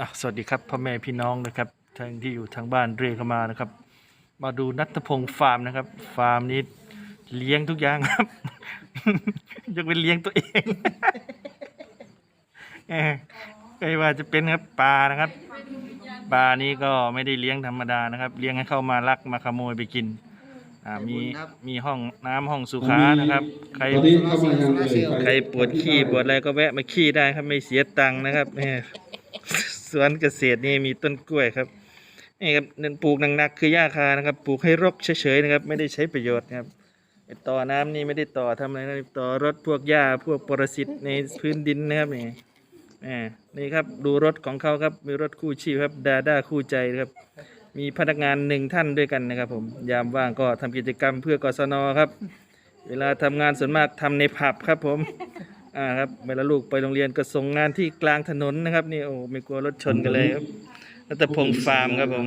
อะสวัสดีครับพ่อแม่พี่น้องนะครับทั้งที่อยู่ทางบ้านเรียกเข้ามานะครับ มาดูนัทพงศ์ฟาร์มนะครับ ฟาร์มนี้เลี้ยงทุกอย่างครับยกเป็นเลี้ยงตัวเองเออไม่ว่าจะเป็นครับปลานะครับปลานี้ก็ไม่ได้เลี้ยงธรรมดานะครับ เลี้ยงให้เข้ามาลักมาขโมยไปกินอ่ามีมีห้องน้ำห้องสุขานะครับ ใครตอนนี้เข้ามายังเอ่ยใครปวดขี้ปวดอะไรก็แวะมาขี้ได้ครับไม่เสียตังค์นะครับเนี่ย สวนเกษตรนี่มีต้นกล้วยครับนี่ครับนั่นปลูกหนักๆคือหญ้าคานะครับ ปลูกให้รกเฉยๆนะครับ ไม่ได้ใช้ประโยชน์นะครับต่อน้ำนี่ไม่ได้ต่อทำอะไรนะต่อรถพวกหญ้าพวกปรสิตในพื้นดินนะครับนี่อ่านี่ครับดูรถของเขาครับมีรถคู่ชีพครับดาด้าคู่ใจครับ มีพนักงานหนึ่งท่านด้วยกันนะครับ ผมยามว่างก็ทำกิจกรรมเพื่อกศนครับ เวลาทำงานส่วนมากทำในผับครับผม อ่าครับเวลาลูกไปโรงเรียนก็ส่งงานที่กลางถนนนะครับนี่โอ้ไม่กลัวรถชนกันเลยครับรัตพงษ์ฟาร์มครับผม